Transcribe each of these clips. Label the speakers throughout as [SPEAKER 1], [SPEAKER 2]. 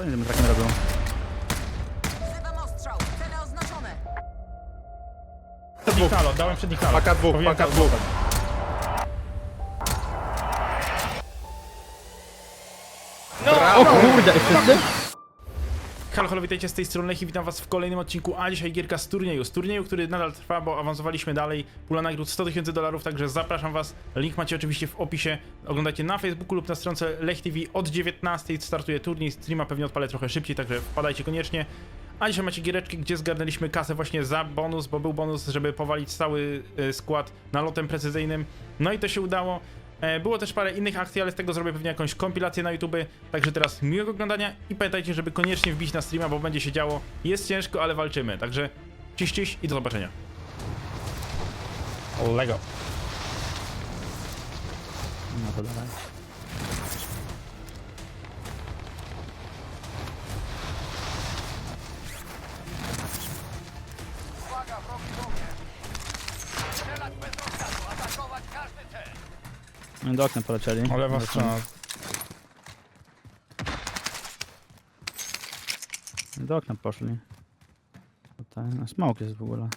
[SPEAKER 1] Co nie wiem, tak nie robią.
[SPEAKER 2] Wzywam ostrzał. Cele oznaczone.
[SPEAKER 3] Nalot, dałem przednik nalot.
[SPEAKER 4] Paka dwóch,
[SPEAKER 3] Powinien
[SPEAKER 4] paka
[SPEAKER 3] tam
[SPEAKER 4] dwóch.
[SPEAKER 3] zostać.
[SPEAKER 1] O kurde, wszyscy?
[SPEAKER 3] Halo, halo, witajcie z tej strony i witam was w kolejnym odcinku, a dzisiaj gierka z turnieju. Z turnieju, który nadal trwa, bo awansowaliśmy dalej. Pula nagród 100 tysięcy dolarów, także zapraszam was. Link macie oczywiście w opisie. Oglądajcie na Facebooku lub na stronce Lech TV od 19 startuje turniej. Streama pewnie odpalę trochę szybciej, także wpadajcie koniecznie. A dzisiaj macie giereczki, gdzie zgarnęliśmy kasę właśnie za bonus, bo był bonus, żeby powalić cały y, skład nalotem precyzyjnym. No i to się udało. E, Było też parę innych akcji, ale z tego zrobię pewnie jakąś kompilację na YouTube. Także teraz miłego oglądania i pamiętajcie, żeby koniecznie wbić na streama, bo będzie się działo. Jest ciężko, ale walczymy. Także ciś, ciś i do zobaczenia. Lego.
[SPEAKER 1] No to dawaj. do okna polecieli.
[SPEAKER 3] O, lewa
[SPEAKER 1] Lecą.
[SPEAKER 3] strona.
[SPEAKER 1] Do okna poszli. Tutaj, no smoke jest w ogóle.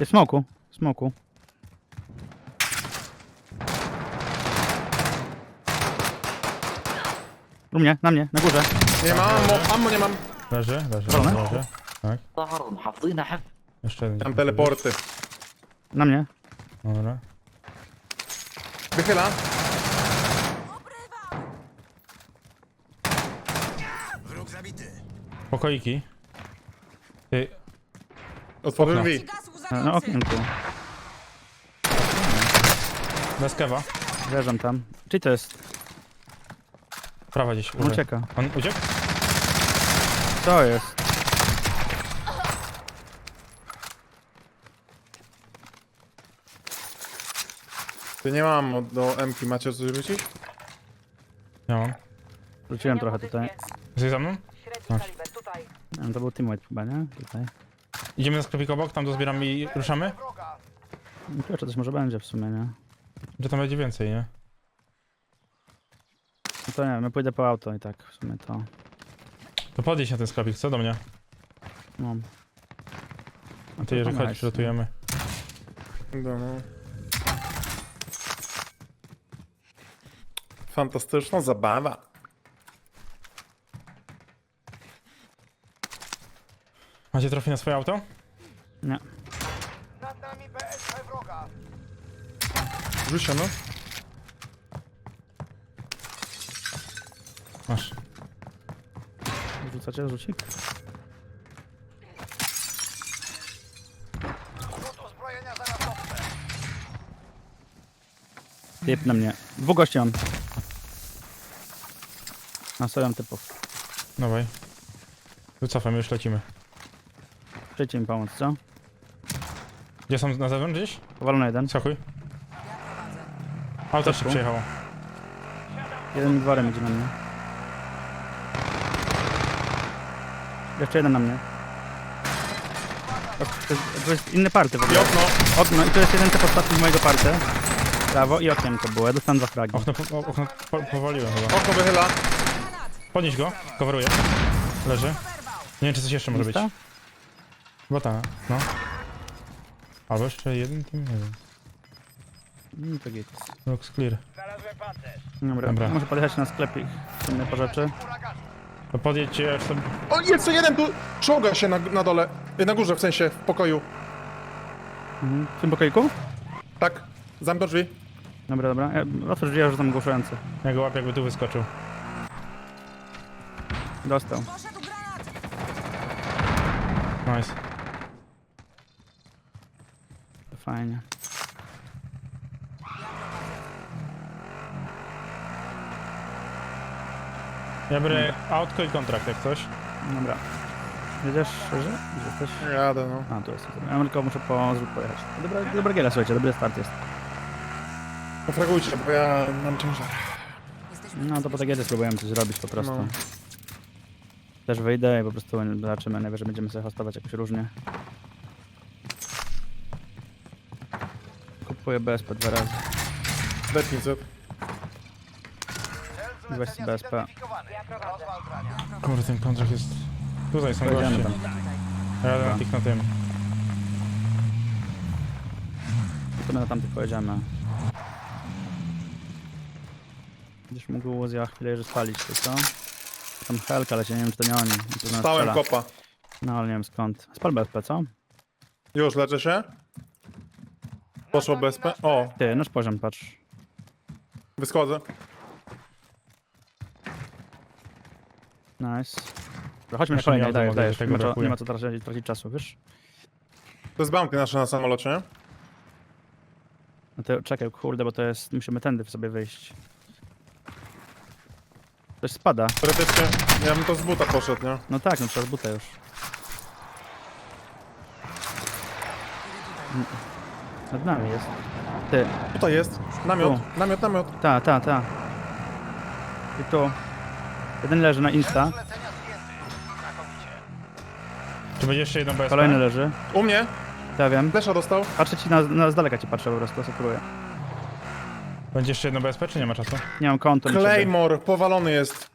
[SPEAKER 1] Jest smoku, smoku. U mnie, na mnie, na górze.
[SPEAKER 4] Nie mam, ammo, ammo nie mam.
[SPEAKER 3] Leży, leży,
[SPEAKER 1] Wolne?
[SPEAKER 3] leży. Tak,
[SPEAKER 5] ظهر محافظين حفظ
[SPEAKER 3] jeszcze jeden.
[SPEAKER 4] Mam teleporty.
[SPEAKER 1] Na mnie.
[SPEAKER 3] Dobra.
[SPEAKER 4] Wychyla.
[SPEAKER 3] Pokoiki. Ty,
[SPEAKER 4] Otworzył drzwi.
[SPEAKER 2] Gaz
[SPEAKER 1] Na, na okienku.
[SPEAKER 3] bez kewa.
[SPEAKER 1] Wjeżdżam tam. Czyli to jest?
[SPEAKER 3] Prawa gdzieś.
[SPEAKER 1] On ucieka.
[SPEAKER 3] On uciekł?
[SPEAKER 1] To jest.
[SPEAKER 4] Ty nie mam do MK, macie coś rzucić?
[SPEAKER 3] Ja mam.
[SPEAKER 1] Wróciłem trochę tutaj.
[SPEAKER 3] Jesteś za mną?
[SPEAKER 2] Średni kaliber, tutaj.
[SPEAKER 1] Nie wiem, To był teammate chyba, nie? Tutaj.
[SPEAKER 3] Idziemy na sklepik obok, tam dozbieramy i ruszamy?
[SPEAKER 1] No, Kurczę, coś może będzie w sumie, nie?
[SPEAKER 3] Że tam będzie więcej, nie?
[SPEAKER 1] No to nie wiem, ja pójdę po auto i tak w sumie to
[SPEAKER 3] To podjedź na ten sklepik, co do mnie?
[SPEAKER 1] mam.
[SPEAKER 3] A ty jeżeli
[SPEAKER 1] to
[SPEAKER 3] chodź,
[SPEAKER 1] nice,
[SPEAKER 3] rzutujemy.
[SPEAKER 4] No, Fantastyczna zabawa.
[SPEAKER 3] Macie trofy na swoje auto?
[SPEAKER 1] Nie.
[SPEAKER 4] Rzuć się, no.
[SPEAKER 3] Masz.
[SPEAKER 1] Rzucacie rzucik? Typ na mnie. Dwóch gości mam. Nastawiam typów.
[SPEAKER 3] Dawaj. Wycofamy, już lecimy.
[SPEAKER 1] Przyjdźcie mi pomóc, co?
[SPEAKER 3] Gdzie są na zewnątrz gdzieś?
[SPEAKER 1] Powalony jeden.
[SPEAKER 3] Skakuj. Auto się
[SPEAKER 1] Zeszło.
[SPEAKER 3] przyjechało.
[SPEAKER 1] Jeden dworem idzie na mnie. Jeszcze jeden na mnie. O, To jest, to jest inny party w
[SPEAKER 4] I
[SPEAKER 1] ogóle.
[SPEAKER 4] okno.
[SPEAKER 1] Okno i to jest jeden typ ostatni z mojego party. Prawo i okiem to było. Ja dostałem dwa fragi.
[SPEAKER 3] Okno, po, o- okno po, powaliłem chyba.
[SPEAKER 4] Okno wychyla.
[SPEAKER 3] Podnieś go, coveruję. Leży. Nie wiem, czy coś jeszcze może być.
[SPEAKER 1] Lista?
[SPEAKER 3] Bo ta, no. Albo jeszcze jeden team, nie wiem.
[SPEAKER 1] Mm, to git.
[SPEAKER 3] Looks clear.
[SPEAKER 1] Dobra,
[SPEAKER 3] Dobra.
[SPEAKER 1] muszę podjechać na sklepik. Inne po rzeczy.
[SPEAKER 3] To podjedźcie, ja już.
[SPEAKER 4] O, jeszcze jeden tu czołga się na, na dole. Y, Na górze, w sensie, w pokoju.
[SPEAKER 1] Mhm. W tym pokoiku?
[SPEAKER 4] Tak. Zamknął drzwi.
[SPEAKER 1] Dobra, dobra. Ja, otwórz drzwi, ja rzucam ogłuszający.
[SPEAKER 3] Ja go łapię, jakby tu wyskoczył.
[SPEAKER 1] Dostał.
[SPEAKER 2] Poszedł granat.
[SPEAKER 3] Nice.
[SPEAKER 1] To fajnie.
[SPEAKER 3] Ja biorę autko i kontrakt, jak coś.
[SPEAKER 1] Dobra. Jedziesz szerzej? Gdzie jesteś?
[SPEAKER 4] Jadę, no.
[SPEAKER 1] A, tu jest. Ja tylko muszę po zrzut pojechać. Dobra, dobra giera, słuchajcie, dobry start jest.
[SPEAKER 4] Pofragujcie, bo ja mam ciężar.
[SPEAKER 2] Jesteśmy
[SPEAKER 1] No to po tak spróbujemy coś zrobić po prostu.
[SPEAKER 4] No.
[SPEAKER 1] Też wyjdę i po prostu zobaczymy, najwyżej będziemy sobie hostować jakoś różnie. Kupuję BSP dwa razy.
[SPEAKER 4] Betnicet.
[SPEAKER 1] Weź sobie BSP.
[SPEAKER 3] Kurde, ten kontrakt jest... Tutaj są
[SPEAKER 1] Pojedziemy
[SPEAKER 3] goście.
[SPEAKER 1] tam.
[SPEAKER 3] Jadę na tych na tym.
[SPEAKER 1] To my na tamtych pojedziemy. Będziesz mógł za chwilę już spalić, to co? Tam helka leci, nie wiem czy to nie oni. To z nas
[SPEAKER 4] Stałem
[SPEAKER 1] strzela.
[SPEAKER 4] kopa.
[SPEAKER 1] No ale nie wiem skąd. Spal BSP, co?
[SPEAKER 4] Już, leczę się. Poszło BSP. O,
[SPEAKER 1] Ty, nasz poziom, patrz.
[SPEAKER 4] wyskodzę.
[SPEAKER 1] Nice. Dobra, chodźmy na kolejny,
[SPEAKER 3] nie
[SPEAKER 1] dajesz,
[SPEAKER 3] mogę,
[SPEAKER 1] dajesz. Nie ma, co,
[SPEAKER 3] brakuje.
[SPEAKER 1] nie ma co tracić, tracić czasu, wiesz?
[SPEAKER 4] To jest bounty nasze na samolocie, nie?
[SPEAKER 1] No to czekaj, kurde, bo to jest... Musimy tędy sobie wyjść. Coś spada.
[SPEAKER 4] Teoretycznie, ja bym to z buta poszedł, nie?
[SPEAKER 1] No tak, no trzeba z buta już. Nad nami jest. Ty,
[SPEAKER 4] Tutaj jest. Namiot, namiot, namiot.
[SPEAKER 1] ta, ta, ta. I tu. Jeden leży na insta,
[SPEAKER 3] Czy będzie jeszcze jedno BSP?
[SPEAKER 1] kolejny leży.
[SPEAKER 4] U mnie.
[SPEAKER 1] Ja wiem.
[SPEAKER 4] Flesza dostał.
[SPEAKER 1] Patrzę ci na, na z daleka ci patrzę po prostu, asekuruję.
[SPEAKER 3] Będzie jeszcze jedno BSP, czy nie ma czasu?
[SPEAKER 1] Nie mam konta. muszę-
[SPEAKER 4] Claymore, powalony jest.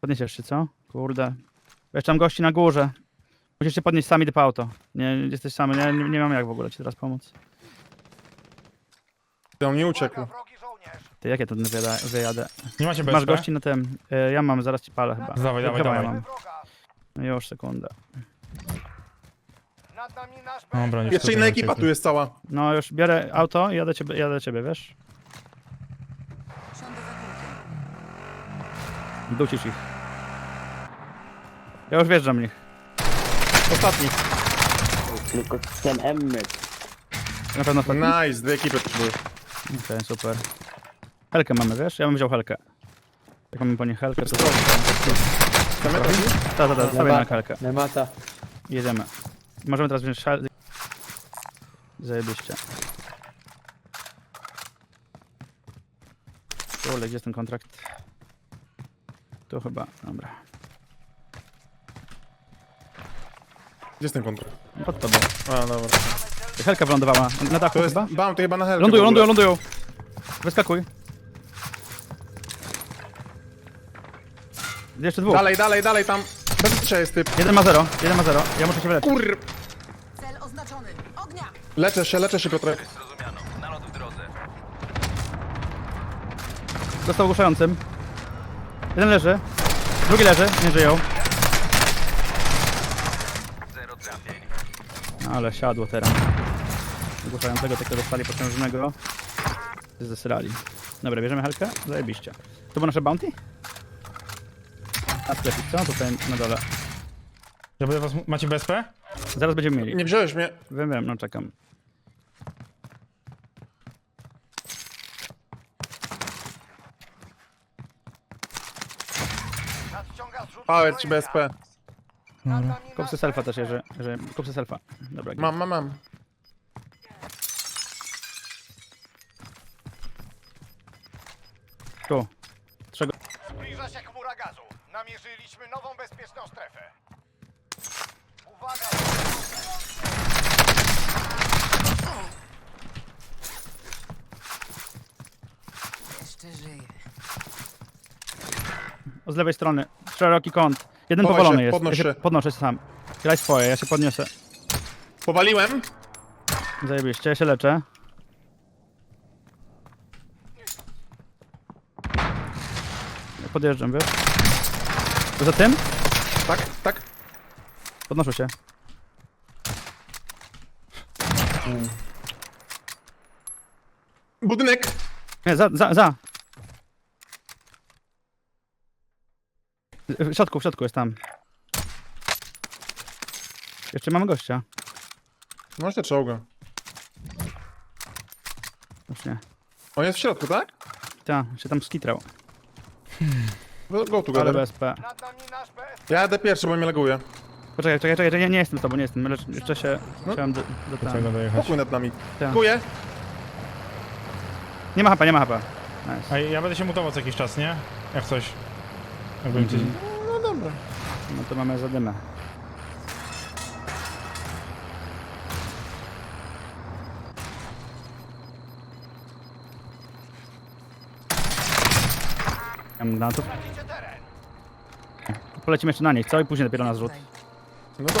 [SPEAKER 1] Podniesiesz się, co? Kurde. Jeszcze mam gości na górze. Musisz się podnieść sami do auto. Nie, jesteś sam, nie, nie, nie mam jak w ogóle ci teraz pomóc.
[SPEAKER 4] On nie uciekł.
[SPEAKER 1] Ty, jak ja tu wyjadę? wyjadę?
[SPEAKER 3] Nie macie BSP?
[SPEAKER 1] Masz gości na tym. Y, ja mam, zaraz ci palę chyba.
[SPEAKER 3] Dawaj, dawaj,
[SPEAKER 1] Chyba ja
[SPEAKER 3] dawaj.
[SPEAKER 1] mam. No już, sekunda.
[SPEAKER 3] No, broń, już
[SPEAKER 4] Jeszcze inna
[SPEAKER 3] nie
[SPEAKER 4] ekipa tu jest cała.
[SPEAKER 1] No już biorę auto i jadę, ciebie, jadę ciebie, wiesz?
[SPEAKER 2] Siądę za kółkiem.
[SPEAKER 1] Ducisz ich. Ja już wjeżdżam w nich.
[SPEAKER 4] Ostatni.
[SPEAKER 5] Tylko ten emmet.
[SPEAKER 1] Na pewno ostatni?
[SPEAKER 4] Nice, dwie ekipy tu były.
[SPEAKER 1] Okej, super. Helkę mamy, wiesz? Ja bym wziął helkę. Jak mamy po niej helkę, to...
[SPEAKER 4] Chcemy to?
[SPEAKER 1] Ta, ta, ta, stawię na helkę.
[SPEAKER 5] Nemata.
[SPEAKER 1] Jedziemy. Możemy teraz wziąć helkę. Zajebiście. Kurde, gdzie jest ten kontrakt? Tu chyba, dobra.
[SPEAKER 4] Gdzie jest ten kontrakt?
[SPEAKER 1] Pod tobą.
[SPEAKER 4] A, dobra.
[SPEAKER 1] Helka wylądowała. Na dachu
[SPEAKER 4] To jest
[SPEAKER 1] chyba?
[SPEAKER 4] bounty chyba na helkę.
[SPEAKER 1] Lądują,
[SPEAKER 4] w ogóle.
[SPEAKER 1] lądują, lądują. Wyskakuj. Jeszcze dwóch.
[SPEAKER 4] Dalej, dalej, dalej, tam. Bez strze jest typ.
[SPEAKER 1] Jeden ma zero, jeden ma zero. Ja muszę się wyleczyć.
[SPEAKER 4] Kur... Leczę się, leczę się, Piotrek.
[SPEAKER 1] Został ogłuszającym. Jeden leży. Drugi leży, nie żyją. No, ale siadło teraz. Ogłuszającego takiego dostali potężnego. Zesrali. Dobra, bierzemy helkę? Zajebiście. To było nasze bounty? A sklepik, co? Tutaj na dole.
[SPEAKER 3] Będę was... Macie BSP?
[SPEAKER 1] Zaraz będziemy mieli.
[SPEAKER 4] Nie wziąłeś mnie.
[SPEAKER 1] Wiem, wiem, no czekam.
[SPEAKER 4] Power ci BSP.
[SPEAKER 1] Kup sobie selfa też, jeżeli kup sobie selfa. Dobra,
[SPEAKER 4] Mam, mam, mam.
[SPEAKER 1] tu. Czego?
[SPEAKER 6] Zbliża się chmura gazu. Namierzyliśmy nową bezpieczną strefę. Uwaga!
[SPEAKER 2] Jeszcze żyje.
[SPEAKER 1] O, z lewej strony. Szeroki kąt. Jeden
[SPEAKER 4] Chowaj
[SPEAKER 1] powalony
[SPEAKER 4] się,
[SPEAKER 1] jest.
[SPEAKER 4] podnoś
[SPEAKER 1] ja się
[SPEAKER 4] się.
[SPEAKER 1] podnoszę się sam. Graj swoje, ja się podniosę.
[SPEAKER 4] Powaliłem.
[SPEAKER 1] Zajebiście, ja się leczę. Ja Podjeżdżam, wiesz? Za tym?
[SPEAKER 4] Tak, tak.
[SPEAKER 1] Podnoszę się.
[SPEAKER 4] Budynek.
[SPEAKER 1] Nie, za, za, za. W środku, w środku jest tam. Jeszcze mamy gościa.
[SPEAKER 4] No się czołga.
[SPEAKER 1] Już nie.
[SPEAKER 4] On jest w środku, tak?
[SPEAKER 1] Ta, się tam skitrał.
[SPEAKER 4] Go, go
[SPEAKER 1] Ale
[SPEAKER 4] together.
[SPEAKER 1] BSP.
[SPEAKER 6] Nad nami nasz BS.
[SPEAKER 4] Ja jadę pierwszy, bo mnie laguje.
[SPEAKER 1] Poczekaj, czekaj, czekaj, nie, nie jestem z tobą, nie jestem. Lecz, jeszcze się
[SPEAKER 4] No.
[SPEAKER 1] chciałem do, do tam.
[SPEAKER 3] Dojechać?
[SPEAKER 4] Pokój nad nami.
[SPEAKER 1] Tak.
[SPEAKER 4] Dziękuję.
[SPEAKER 1] Nie ma hapa, nie ma hapa. Nice.
[SPEAKER 3] A ja będę się mutował co jakiś czas, nie? Jak coś. Jakbym ci...
[SPEAKER 4] No dobra.
[SPEAKER 1] No to mamy zadymę. Mam granatów.
[SPEAKER 6] Tracicie teren.
[SPEAKER 1] Polecimy jeszcze na nich, co? I później dopiero na zrzut.
[SPEAKER 4] No to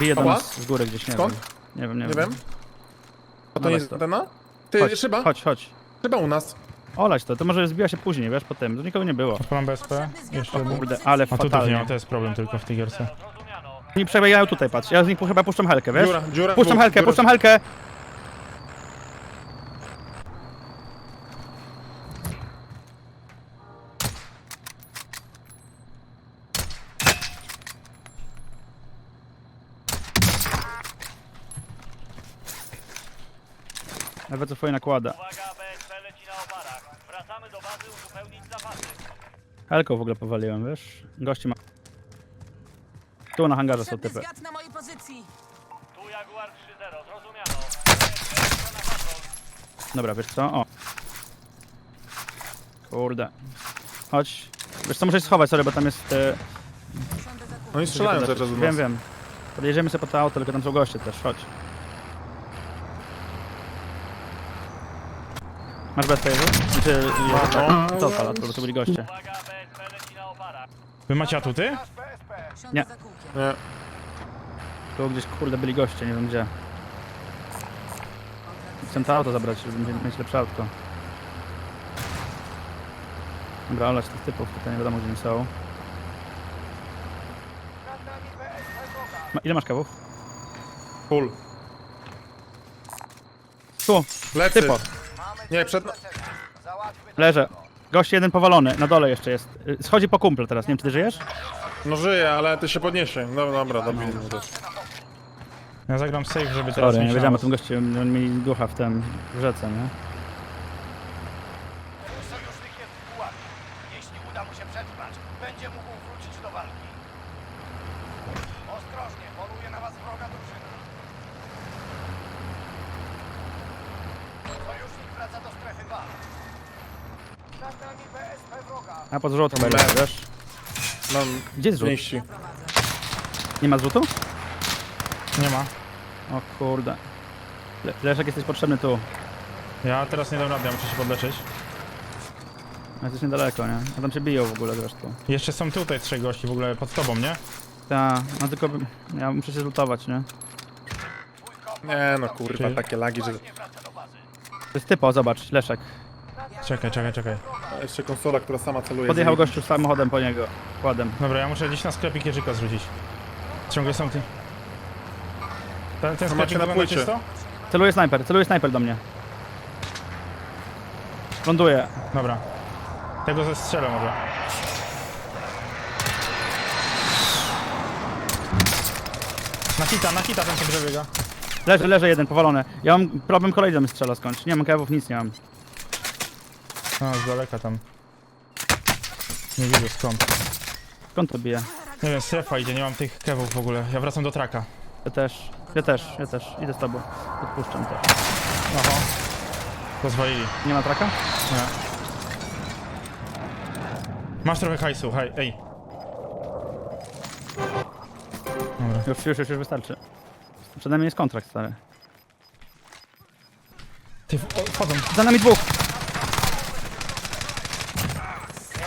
[SPEAKER 1] Bije do
[SPEAKER 4] Ała.
[SPEAKER 1] nas z góry gdzieś, nie
[SPEAKER 4] Skąd?
[SPEAKER 1] wiem. Nie wiem, nie,
[SPEAKER 4] nie wiem. A to
[SPEAKER 1] No
[SPEAKER 4] nie jest
[SPEAKER 1] to.
[SPEAKER 4] antena? Ty,
[SPEAKER 1] Chodź,
[SPEAKER 4] szyba?
[SPEAKER 1] chodź, chodź.
[SPEAKER 4] Szyba u nas.
[SPEAKER 1] Olać to, to może zbiła się później, wiesz, po tym. To nikogo nie było.
[SPEAKER 3] Mam BSP. Jeszcze jeden.
[SPEAKER 1] Kurde, ale
[SPEAKER 3] A tutaj nie
[SPEAKER 1] fatalnie.
[SPEAKER 3] to jest problem tylko w tej gierce.
[SPEAKER 1] Oni przebiegają tutaj, patrz. Ja z nich chyba puszczam helkę, wiesz?
[SPEAKER 4] Dziura, dziura.
[SPEAKER 1] Puszczam helkę,
[SPEAKER 4] dziura.
[SPEAKER 1] puszczam helkę! Nawet co twoje nakłada.
[SPEAKER 7] Uwaga, BSP leci na oparach. Wracamy do bazy uzupełnić zapasy.
[SPEAKER 1] Helką w ogóle powaliłem, wiesz? Gości ma... Tu na hangarze są
[SPEAKER 2] Potrzebny
[SPEAKER 1] typy.
[SPEAKER 2] zwiat na mojej pozycji.
[SPEAKER 7] Tu Jaguar 3-0, zrozumiano. Na patrol.
[SPEAKER 1] Dobra, wiesz co? O. Kurde. Chodź. Wiesz co, muszę się schować, sorry, bo tam jest...
[SPEAKER 2] Za kółkiem.
[SPEAKER 4] Oni strzelają cały czas do
[SPEAKER 1] Wiem,
[SPEAKER 4] nas.
[SPEAKER 1] wiem. Podjedziemy sobie po to auto, tylko tam są goście też, chodź. Masz bezpę, Jezu? Znaczy,
[SPEAKER 4] no.
[SPEAKER 1] co fala, to, to byli goście.
[SPEAKER 7] Uwaga, BSP leci na oparach.
[SPEAKER 3] Wy macie atuty?
[SPEAKER 1] Nie.
[SPEAKER 4] Nie.
[SPEAKER 1] Tu gdzieś, kurde, byli goście, nie wiem gdzie. Chcę to auto zabrać, żeby mieć- mieć lepsze autko. Dobra, olać tych typów, tutaj nie wiadomo gdzie oni są. Ma, ile masz kawów?
[SPEAKER 4] Full.
[SPEAKER 1] Tu,
[SPEAKER 4] Lecy.
[SPEAKER 1] typo.
[SPEAKER 6] Mamy
[SPEAKER 4] Nie, przed-
[SPEAKER 1] Leżę. Gość jeden powalony, na dole jeszcze jest. Y, Schodzi po kumple teraz, nie wiem czy ty żyjesz?
[SPEAKER 4] No żyje, ale ty się podniesie. No dobra, dobra.
[SPEAKER 3] Ja zagram safe, żeby teraz
[SPEAKER 1] Sorry, nie
[SPEAKER 3] mieć
[SPEAKER 1] wiedziałem o tym gościu, on mieli ducha w tym, w rzece, nie?
[SPEAKER 6] Sojusznik jest w pułapie. Jeśli uda mu się przetrwać, będzie mógł wrócić do walki. Ostrożnie, poluje na was wroga drużyna. Sojusznik wraca do strefy walk. Nad nami BSP wroga.
[SPEAKER 1] A pod
[SPEAKER 4] Dobra.
[SPEAKER 1] jest, wiesz?
[SPEAKER 4] Mam
[SPEAKER 1] Gdzie jest. Nie ma zrzutu?
[SPEAKER 3] Nie ma.
[SPEAKER 1] O kurde. Le Leszek, jesteś potrzebny tu.
[SPEAKER 3] Ja teraz nie dam rady, ja muszę się podleczyć.
[SPEAKER 1] A Jesteś niedaleko, nie? A tam się biją w ogóle zresztą.
[SPEAKER 3] Jeszcze są tutaj trzech gości w ogóle pod tobą, nie?
[SPEAKER 1] Ta, no tylko ja muszę się zlutować, nie?
[SPEAKER 4] Nie no kurwa, takie lagi, że...
[SPEAKER 1] To jest typo, zobacz, Leszek.
[SPEAKER 3] Czekaj, czekaj, czekaj.
[SPEAKER 4] A jeszcze konsola, która sama celuje.
[SPEAKER 1] Podjechał
[SPEAKER 4] z-
[SPEAKER 1] gościu samochodem po niego. Kładem.
[SPEAKER 3] Dobra, ja muszę gdzieś na sklepik Jerzyka zrzucić. Ciągle są ty. Ten, ten sklepik
[SPEAKER 4] macie na
[SPEAKER 3] wygląda
[SPEAKER 4] płycie.
[SPEAKER 3] czysto?
[SPEAKER 1] Celuje snajper, celuje snajper do mnie. Ląduje.
[SPEAKER 3] Dobra. Tego zestrzelę może. Na hita, na hita ten co przebiega.
[SPEAKER 1] Leży, leży jeden, powalony. Ja mam problem kolejny strzela skądś. Nie mam kewów, nic nie mam.
[SPEAKER 3] A, z daleka tam. Nie widzę skąd.
[SPEAKER 1] Skąd to bije?
[SPEAKER 3] Nie wiem, strefa idzie, nie mam tych kewów w ogóle. Ja wracam do traka.
[SPEAKER 1] Ja też, ja też, ja też. Idę z tobą. Odpuszczam to.
[SPEAKER 3] Oho. Pozwolili.
[SPEAKER 1] Nie ma traka?
[SPEAKER 3] Nie. Masz trochę hajsu, hej, ej. Dobra.
[SPEAKER 1] Już, już, już, już wystarczy. Przede mnie jest kontrakt stary.
[SPEAKER 3] Ty, w- o, wchodzą.
[SPEAKER 1] Za nami dwóch!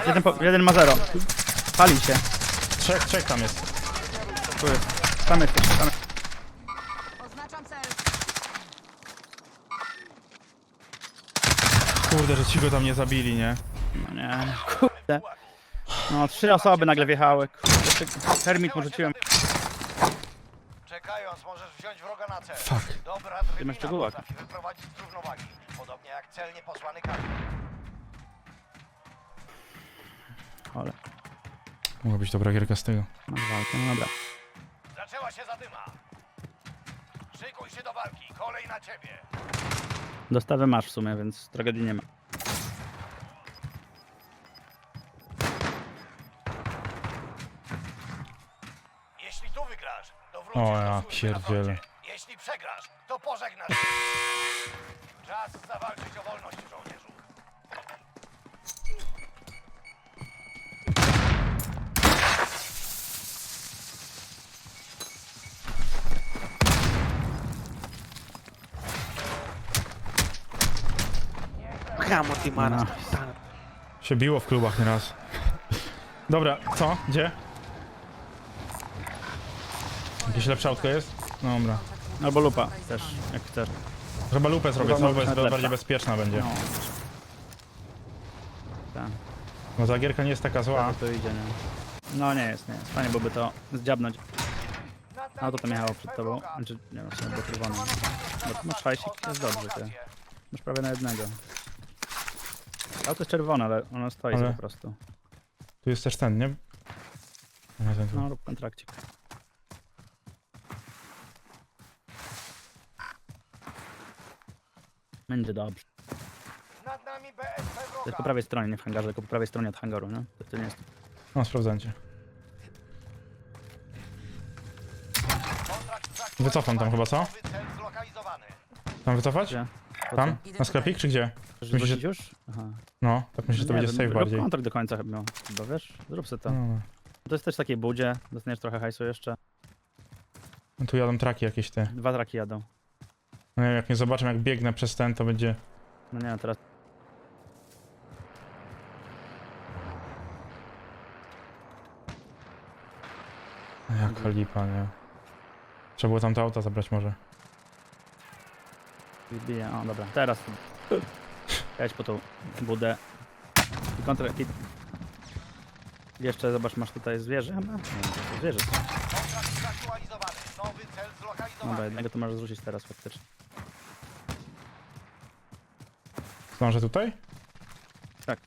[SPEAKER 1] Jeden, po, jeden ma zero. Pali się.
[SPEAKER 3] Trzech, trzech tam jest.
[SPEAKER 1] Tu jest. Tam jest, tam jest.
[SPEAKER 2] Oznaczam cel.
[SPEAKER 3] Kurde, że ci go tam nie zabili, nie?
[SPEAKER 1] No nie. Kurde. No, trzy osoby nagle wjechały. Kurde, jeszcze Hermit mu rzuciłem.
[SPEAKER 6] Czekając, możesz wziąć wroga na cel.
[SPEAKER 3] Fuck.
[SPEAKER 6] Dobra
[SPEAKER 1] masz
[SPEAKER 6] drwina
[SPEAKER 1] szczegółach.
[SPEAKER 6] potrafi wyprowadzić z równowagi. Podobnie jak celnie posłany kamień.
[SPEAKER 3] Mogła być dobra gierka z tego.
[SPEAKER 1] masz walkę, no dobra.
[SPEAKER 6] Zaczęła się zadyma. Szykuj się do walki. Kolej na ciebie.
[SPEAKER 1] Dostawę masz w sumie, więc tragedii nie ma.
[SPEAKER 6] Jeśli tu wygrasz, to wrócisz
[SPEAKER 3] O,
[SPEAKER 6] do
[SPEAKER 3] ja
[SPEAKER 6] służby na
[SPEAKER 3] pierdzielę.
[SPEAKER 6] froncie. Jeśli przegrasz, to pożegnasz. Czas zawalczyć o wolność, żołnierzu.
[SPEAKER 1] No.
[SPEAKER 3] Się biło w klubach nieraz. Dobra, co? Gdzie? Jakieś lepsze autko jest? No dobra.
[SPEAKER 1] Albo lupa też, jak chcesz.
[SPEAKER 3] Chyba lupę zrobię, co? Bo jest bardziej bezpieczna będzie.
[SPEAKER 1] No. Tak,
[SPEAKER 3] No ta gierka nie jest taka zła.
[SPEAKER 1] to idzie, nie? No nie jest, nie jest. Fajnie byłoby to zdziabnąć. Auto tam jechało przed tobą. Znaczy, nie wiem, było czerwone. Bo tu masz hajsik, jest dobrze, ty. Masz prawie na jednego. Auto jest czerwone, ale ono stoi
[SPEAKER 3] Ale-
[SPEAKER 1] po prostu.
[SPEAKER 3] Tu jest też ten, nie? Nie, ten tu.
[SPEAKER 1] No, rób kontrakcik. Będzie dobrze.
[SPEAKER 6] Nad nami BSP
[SPEAKER 1] To jest
[SPEAKER 6] wroga.
[SPEAKER 1] po prawej stronie, nie w hangarze, tylko po prawej stronie od hangaru, nie? To, to nie jest...
[SPEAKER 3] No, sprawdzajcie.
[SPEAKER 6] Kontrakt zaktualizowany.
[SPEAKER 3] Wycofam tam chyba, co?
[SPEAKER 6] Nowy cel zlokalizowany.
[SPEAKER 3] Tam wycofać?
[SPEAKER 1] Gdzie? Po
[SPEAKER 3] Tam?
[SPEAKER 1] co?
[SPEAKER 3] Na sklepik czy gdzie?
[SPEAKER 1] Chcesz
[SPEAKER 3] Myślisz, że-
[SPEAKER 1] już? Aha.
[SPEAKER 3] No, tak myślę, że to
[SPEAKER 1] Nie
[SPEAKER 3] będzie
[SPEAKER 1] wiem,
[SPEAKER 3] safe
[SPEAKER 1] rób
[SPEAKER 3] bardziej.
[SPEAKER 1] kontrakt do końca chyba, chyba wiesz? Zrób sobie to.
[SPEAKER 3] No,
[SPEAKER 1] To jest też w takiej budzie, dostaniesz trochę hajsu jeszcze.
[SPEAKER 3] no. Tu jadą traki jakieś te.
[SPEAKER 1] Dwa traki jadą.
[SPEAKER 3] No nie wiem, jak nie zobaczę jak biegnę przez ten, to będzie...
[SPEAKER 1] No nie, teraz...
[SPEAKER 3] Jaka lipa, nie? Trzeba było tam to auta zabrać może.
[SPEAKER 1] Wbije, o dobra, teraz. Jedź po tą budę. I kontrakt... I... Jeszcze zobacz, masz tutaj zwierzę chyba? Nie, to zwierzę.
[SPEAKER 6] Kontrakt zaktualizowany. Nowy cel
[SPEAKER 1] Dobra,
[SPEAKER 6] zlokalizowany.
[SPEAKER 1] jednego to możesz zrzucić teraz faktycznie.
[SPEAKER 3] Zdążę tutaj?
[SPEAKER 1] Tak.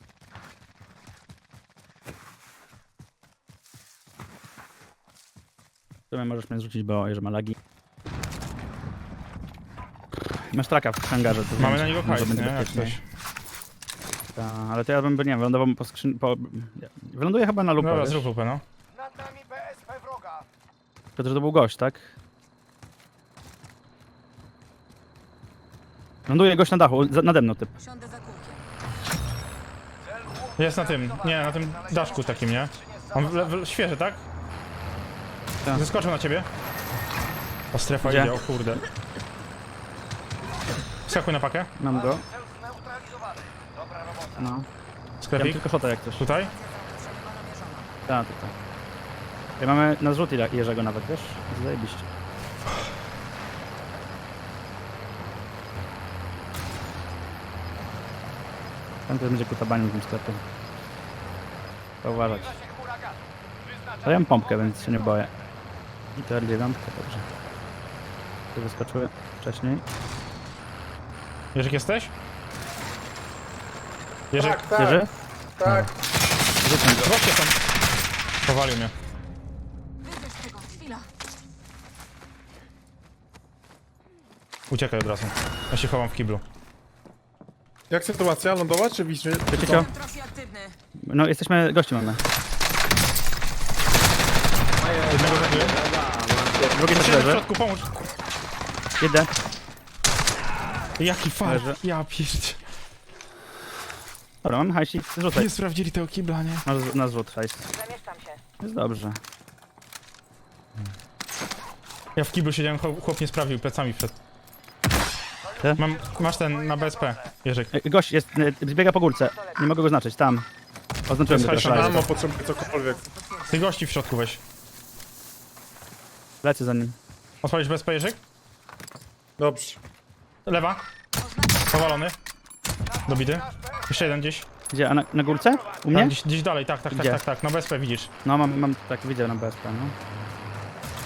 [SPEAKER 1] W sumie możesz mnie zrzucić, bo jeżeli ma lagi. Masz traka w hangarze. To
[SPEAKER 3] Mamy
[SPEAKER 1] więc
[SPEAKER 3] na niego hajs, nie? Jak coś.
[SPEAKER 1] Ta, ale to ja bym, nie wiem, wylądował po skrzyn... Po... Wyląduję chyba na lupę,
[SPEAKER 3] Dobra,
[SPEAKER 1] wiesz?
[SPEAKER 3] zrób lupę, no.
[SPEAKER 6] Nad nami BSP wroga.
[SPEAKER 1] Że to był gość, tak? Ląduje gość na dachu, za- nade mną typ.
[SPEAKER 2] Siądę za kółkiem.
[SPEAKER 3] Jest na tym, nie, na tym daszku takim, nie? On w, w, świeży, tak?
[SPEAKER 1] Tak.
[SPEAKER 3] Zeskoczył na ciebie. O strefa
[SPEAKER 1] Gdzie?
[SPEAKER 3] idzie, o kurde. Skakuj na pakę.
[SPEAKER 1] Mam go.
[SPEAKER 6] Cel zneutralizowany. Dobra robota.
[SPEAKER 1] No. Ja mam
[SPEAKER 3] Sklepik.
[SPEAKER 1] tylko szota jak coś.
[SPEAKER 3] Tutaj.
[SPEAKER 1] Tak, tutaj. Ja mamy na zrzut ile- Jerzego nawet, wiesz? Zajebiście. Tam też będzie kutabaniu w tym sklepie. To uważać. Ale ja mam pompkę, więc się nie boję. I to R9, dobrze. Tu wyskoczyły wcześniej.
[SPEAKER 3] Jerzyk jesteś? Jerzyk,
[SPEAKER 4] Tak, tak,
[SPEAKER 1] Jerzy?
[SPEAKER 4] tak.
[SPEAKER 1] Rzucam go.
[SPEAKER 3] goście są. Powalił mnie.
[SPEAKER 2] Wyjdę z tego. Chwila.
[SPEAKER 3] Uciekaj od razu. Ja się chowam w kiblu.
[SPEAKER 4] Jak sytuacja? Lądować czy wiszy?
[SPEAKER 1] Wiecie
[SPEAKER 2] aktywny.
[SPEAKER 1] No jesteśmy, gości mamy.
[SPEAKER 3] Jednego zabiję.
[SPEAKER 1] Drugi też
[SPEAKER 3] w
[SPEAKER 1] leży.
[SPEAKER 3] środku, pomóż.
[SPEAKER 1] Idę.
[SPEAKER 3] Jaki fart.
[SPEAKER 1] Leży.
[SPEAKER 3] Ja pierdzie.
[SPEAKER 1] Dobra, mamy hajsik. Rzucaj.
[SPEAKER 3] Nie sprawdzili tego kibla, nie?
[SPEAKER 1] Z- na zrzut hajs.
[SPEAKER 2] Zamieszczam się.
[SPEAKER 1] Jest dobrze.
[SPEAKER 3] Ja w kiblu siedziałem, chłop chłop nie sprawdził plecami przed.
[SPEAKER 1] Ty?
[SPEAKER 3] Mam, masz ten na BSP, Jerzyk.
[SPEAKER 1] E, Gość jest, e, zbiega po górce. Nie mogę go znaczyć, tam. Oznaczyłem go
[SPEAKER 3] jest
[SPEAKER 1] teraz.
[SPEAKER 3] hajs,
[SPEAKER 4] Mamo, potrzebuję cokolwiek.
[SPEAKER 3] Ty gości w środku weź.
[SPEAKER 1] Lecę za nim.
[SPEAKER 3] Odpalić BSP, Jerzyk?
[SPEAKER 4] Dobrze.
[SPEAKER 3] Lewa. Powalony. Dobity. Jeszcze jeden gdzieś.
[SPEAKER 1] Gdzie? A na, na górce? U
[SPEAKER 3] Tam
[SPEAKER 1] mnie?
[SPEAKER 3] gdzieś, gdzieś dalej, tak, tak, tak,
[SPEAKER 1] Gdzie?
[SPEAKER 3] tak, tak. Na BSP widzisz.
[SPEAKER 1] No mam, mam tak widzę na BSP, no.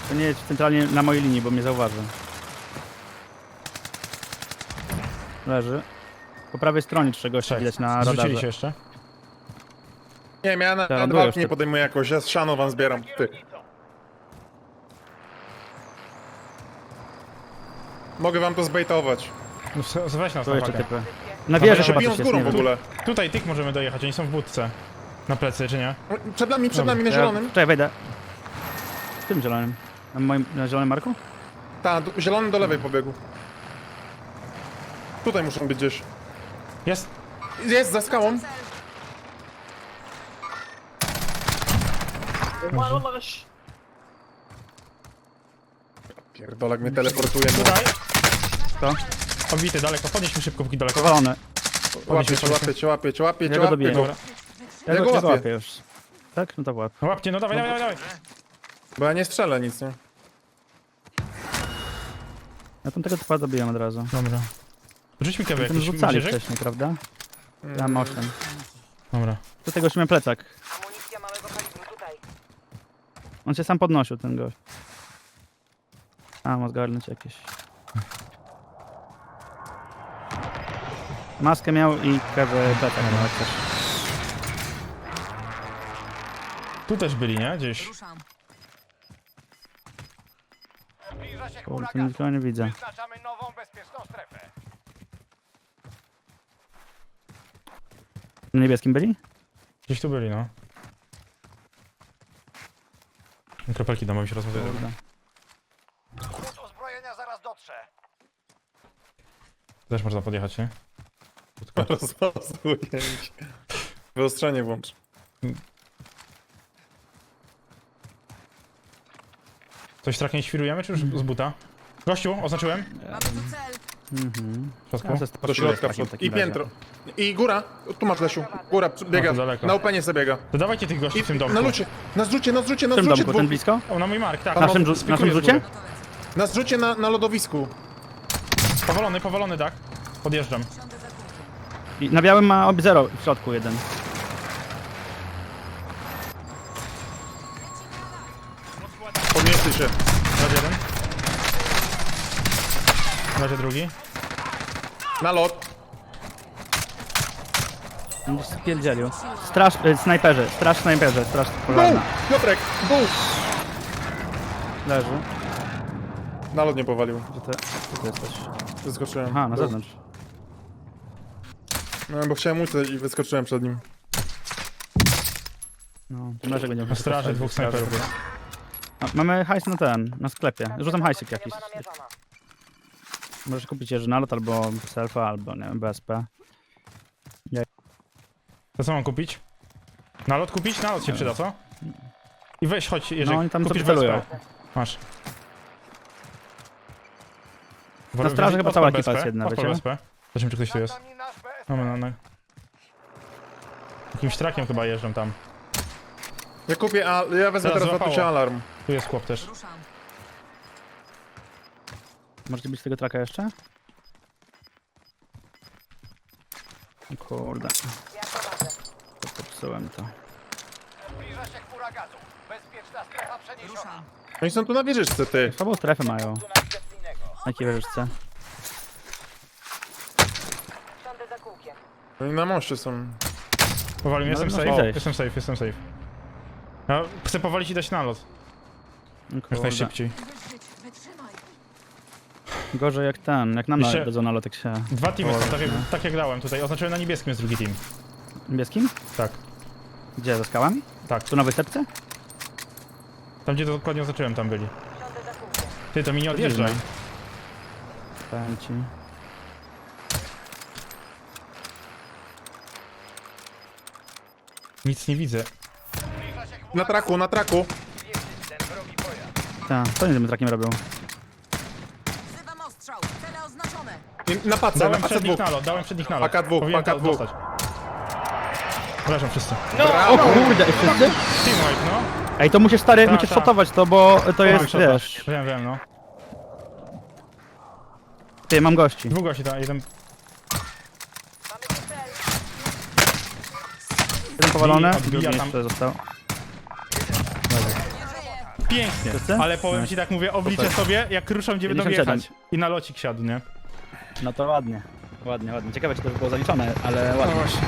[SPEAKER 1] To nie jest centralnie na mojej linii, bo mnie zauważy. Leży. Po prawej stronie czegoś
[SPEAKER 3] Tak.
[SPEAKER 1] widać na
[SPEAKER 3] Zrzucili
[SPEAKER 1] radarze.
[SPEAKER 3] się jeszcze.
[SPEAKER 4] Nie, ja na,
[SPEAKER 1] Tak,
[SPEAKER 4] na
[SPEAKER 1] byłeś
[SPEAKER 4] walki nie
[SPEAKER 1] ty.
[SPEAKER 4] podejmuję jakoś, ja z wam zbieram. Ty. Mogę wam to zbejtować.
[SPEAKER 3] No, s- weź nas
[SPEAKER 1] Tu
[SPEAKER 3] na
[SPEAKER 1] jeszcze
[SPEAKER 3] pakę.
[SPEAKER 1] typy. Na wieży chyba
[SPEAKER 4] Biją
[SPEAKER 1] coś
[SPEAKER 4] z
[SPEAKER 1] jest,
[SPEAKER 4] górą
[SPEAKER 1] nie
[SPEAKER 4] w
[SPEAKER 1] wiem.
[SPEAKER 4] ogóle.
[SPEAKER 3] Tutaj tych możemy dojechać, oni są w budce. Na plecy, czy nie?
[SPEAKER 4] Przed nami, przed
[SPEAKER 3] Dobra,
[SPEAKER 4] nami na
[SPEAKER 1] Ja-
[SPEAKER 4] zielonym.
[SPEAKER 1] Czekaj, wejdę. W tym zielonym. Na moim na zielonym marku?
[SPEAKER 4] Tak, zielony do lewej pobiegł. Tutaj muszą być gdzieś.
[SPEAKER 3] Jest.
[SPEAKER 4] Jest, za skałą. Pierdolak mnie teleportuje.
[SPEAKER 3] Tutaj.
[SPEAKER 1] To?
[SPEAKER 3] Obity, daleko. Podnieśmy szybko, póki daleko.
[SPEAKER 1] Powalone.
[SPEAKER 4] Łapię cię, łapię cię, łapię cię, łapię
[SPEAKER 1] Ja
[SPEAKER 4] cię,
[SPEAKER 1] go
[SPEAKER 4] łapię
[SPEAKER 1] dobiję.
[SPEAKER 4] go.
[SPEAKER 3] Dobra.
[SPEAKER 1] Ja,
[SPEAKER 4] Ja
[SPEAKER 1] go, ja
[SPEAKER 4] łapię.
[SPEAKER 1] już. Tak? No to łap.
[SPEAKER 3] Łapcie, no dawaj, dawaj, dawaj.
[SPEAKER 4] Bo ja nie strzelę nic, nie?
[SPEAKER 1] Ja tam tego typa zabiłem od razu.
[SPEAKER 3] Dobra. Rzuć mi kawę
[SPEAKER 1] Tam
[SPEAKER 3] jakiś
[SPEAKER 1] rzucali
[SPEAKER 3] mizerek.
[SPEAKER 1] wcześniej, prawda? Ja mam 8.
[SPEAKER 3] Dobra.
[SPEAKER 1] Do tego już miałem plecak.
[SPEAKER 8] Amunicja małego kalibru tutaj.
[SPEAKER 1] On się sam podnosił, ten gość. A, ma zgarnąć jakieś. Maskę miał i kawę plecak miał też.
[SPEAKER 3] Tu też byli, nie? Gdzieś.
[SPEAKER 2] Ruszam.
[SPEAKER 6] Zbliża się
[SPEAKER 1] Kurde, nikogo nie widzę.
[SPEAKER 6] Wyznaczamy nową bezpieczną strefę.
[SPEAKER 1] Na niebieskim byli?
[SPEAKER 3] Gdzieś tu byli, no. Kropelki domowe się rozmawiają.
[SPEAKER 1] Kurde.
[SPEAKER 6] Skrót uzbrojenia zaraz dotrze.
[SPEAKER 3] Też można podjechać, nie?
[SPEAKER 4] Rozpasuję. Wyostrzenie włącz.
[SPEAKER 3] Coś trak nie świrujemy, czy już z buta? Gościu, oznaczyłem.
[SPEAKER 2] Mamy tu cel.
[SPEAKER 1] Mhm.
[SPEAKER 3] W środku.
[SPEAKER 4] Do środka
[SPEAKER 1] takim
[SPEAKER 4] I piętro. I góra. Tu masz Lesiu. Góra biega.
[SPEAKER 3] Daleko.
[SPEAKER 4] Na upenie sobie biega.
[SPEAKER 3] To dawajcie tych gości
[SPEAKER 4] I
[SPEAKER 3] w tym domku.
[SPEAKER 4] na lucie. Na zrzucie, na zrzucie, na
[SPEAKER 1] W tym
[SPEAKER 4] zrzucie
[SPEAKER 1] domku, ten
[SPEAKER 4] dwóch.
[SPEAKER 1] blisko?
[SPEAKER 3] O, na mój mark, tak.
[SPEAKER 1] W naszym, rzu- naszym
[SPEAKER 3] z
[SPEAKER 1] rzucie?
[SPEAKER 3] góry.
[SPEAKER 4] Na zrzucie na, na lodowisku.
[SPEAKER 3] Powalony, powalony dach. Podjeżdżam.
[SPEAKER 1] I na białym ma ob zero w środku jeden.
[SPEAKER 4] Podnieśli się.
[SPEAKER 3] Leży jeden. Leży drugi.
[SPEAKER 4] Na lot.
[SPEAKER 1] Gdzieś spierdzielił. Straż, y, snajperze, straż snajperze, straż
[SPEAKER 4] Bół!
[SPEAKER 1] polarna.
[SPEAKER 4] Piotrek, bół!
[SPEAKER 1] Leży.
[SPEAKER 4] Na lot nie powalił.
[SPEAKER 1] Gdzie ty, gdzie ty jesteś?
[SPEAKER 4] Wyskoczyłem.
[SPEAKER 1] Aha, na
[SPEAKER 4] Był.
[SPEAKER 1] zewnątrz.
[SPEAKER 4] No, bo chciałem uciec i wyskoczyłem przed nim.
[SPEAKER 1] No, to nie
[SPEAKER 3] Na straży dwóch snajperów.
[SPEAKER 1] A, Mamy hajs na ten, na sklepie. Rzucam hajsik jakiś. Możesz kupić jeży nalot albo selfa, albo nie wiem, BSP.
[SPEAKER 3] To co mam kupić? Nalot kupić? Nalot się przyda, co? I weź, chodź, Jerzy,
[SPEAKER 1] No, oni tam
[SPEAKER 3] kupisz
[SPEAKER 1] sobie celują.
[SPEAKER 3] BSP. Masz.
[SPEAKER 1] Na straży chyba cała ekipa
[SPEAKER 3] BSP,
[SPEAKER 1] jest jedna, wiecie?
[SPEAKER 3] BSP. Zobaczymy, czy ktoś tu jest. No, no. Jakimś trakiem chyba jeżdżą tam.
[SPEAKER 4] Ja kupię, a ja wezmę
[SPEAKER 3] Teraz
[SPEAKER 4] teraz
[SPEAKER 3] złapało.
[SPEAKER 4] watucie alarm.
[SPEAKER 3] Tu jest chłop też.
[SPEAKER 2] Ruszam.
[SPEAKER 1] Możecie być z tego traka jeszcze? O Kurde, to popsułem to.
[SPEAKER 6] Zbliża się chmura gazu. Bezpieczna strefa przeniesiona.
[SPEAKER 2] Ruszam.
[SPEAKER 4] Oni są tu na wieżyczce, ty.
[SPEAKER 1] Słabą strefę mają.
[SPEAKER 8] Na.
[SPEAKER 1] Na jakiej wieżyczce?
[SPEAKER 8] Siądę za kółkiem.
[SPEAKER 4] Oni na moście są.
[SPEAKER 3] Powalił,
[SPEAKER 1] No,
[SPEAKER 3] jestem
[SPEAKER 1] no,
[SPEAKER 3] safe. Jestem safe, jestem safe. Ja chcę powalić i dać nalot. Jak
[SPEAKER 1] Kurde.
[SPEAKER 3] najszybciej.
[SPEAKER 2] Wyżyć, wytrzymaj.
[SPEAKER 1] Gorzej jak ten, jak nam
[SPEAKER 3] Jeszcze-
[SPEAKER 1] dadzą nalot, jak się...
[SPEAKER 3] Dwa teamy są, tak jak,
[SPEAKER 1] no.
[SPEAKER 3] tak jak dałem tutaj. Oznaczyłem na niebieskim jest drugi team.
[SPEAKER 1] Niebieskim?
[SPEAKER 3] Tak,
[SPEAKER 1] Gdzie, za skałami?
[SPEAKER 3] tak.
[SPEAKER 1] Tu na wysepce?
[SPEAKER 3] Tam gdzie to dokładnie oznaczyłem, tam byli. Ty, to mi nie odjeżdżaj.
[SPEAKER 1] Powiem ci.
[SPEAKER 3] Nic nie widzę.
[SPEAKER 6] Się
[SPEAKER 4] Na traku, na traku.
[SPEAKER 1] Tak, co oni tym trakiem robią?
[SPEAKER 2] Wzywam ostrzał. Cele oznaczone.
[SPEAKER 4] I na pace, na
[SPEAKER 3] Dałem
[SPEAKER 4] pace
[SPEAKER 3] przed nich nalot, dałem przed nich nalot.
[SPEAKER 4] Paka dwóch,
[SPEAKER 3] Powinienem
[SPEAKER 4] paka
[SPEAKER 3] to
[SPEAKER 4] dwóch.
[SPEAKER 3] dostać. Przepraszam wszyscy.
[SPEAKER 1] O kurde, i wszyscy?
[SPEAKER 3] Teamwipe, no.
[SPEAKER 1] Ej, to musisz stary,
[SPEAKER 3] Ta,
[SPEAKER 1] musisz
[SPEAKER 3] ta.
[SPEAKER 1] shotować to, bo to
[SPEAKER 3] Mam
[SPEAKER 1] jest,
[SPEAKER 3] shota.
[SPEAKER 1] wiesz...
[SPEAKER 3] Wiem, wiem, no.
[SPEAKER 1] Ty, mam gości.
[SPEAKER 3] Dwóch gości tam, jeden...
[SPEAKER 8] Mamy tu cel.
[SPEAKER 3] Odbija tam.
[SPEAKER 1] jeszcze został.
[SPEAKER 3] Pięknie.
[SPEAKER 1] Wszyscy?
[SPEAKER 3] Ale powiem ci tak, mówię, obliczę
[SPEAKER 1] Super.
[SPEAKER 3] sobie, jak ruszam, gdzie będą
[SPEAKER 1] 57.
[SPEAKER 3] jechać. I na locik siadł, nie?
[SPEAKER 1] No to ładnie. Ładnie, ładnie. Ciekawe, czy to było zaliczone, ale
[SPEAKER 3] No
[SPEAKER 1] ładnie.
[SPEAKER 3] właśnie.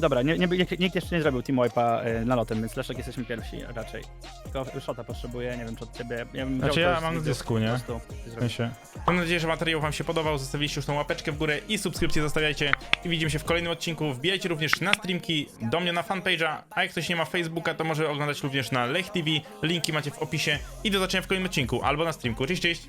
[SPEAKER 1] Dobra, nie, nie, nikt- jeszcze nie zrobił team wipe'a y, nalotem, więc Leszek jesteśmy pierwsi raczej. Tylko shota potrzebuję, nie wiem czy od ciebie. Ja bym
[SPEAKER 3] Znaczy
[SPEAKER 1] wziął
[SPEAKER 3] ja
[SPEAKER 1] to z-
[SPEAKER 3] mam na
[SPEAKER 1] z-
[SPEAKER 3] dysku,
[SPEAKER 1] po
[SPEAKER 3] nie?
[SPEAKER 1] prostu
[SPEAKER 3] W sensie. Mam nadzieję, że materiał wam się podobał, zostawiliście już tą łapeczkę w górę i subskrypcję zostawiajcie i widzimy się w kolejnym odcinku. Wbijajcie również na streamki, do mnie na fanpage'a, a jak ktoś nie ma Facebooka, to może oglądać również na Lech TV, linki macie w opisie i do zobaczenia w kolejnym odcinku albo na streamku. Cześć, cześć!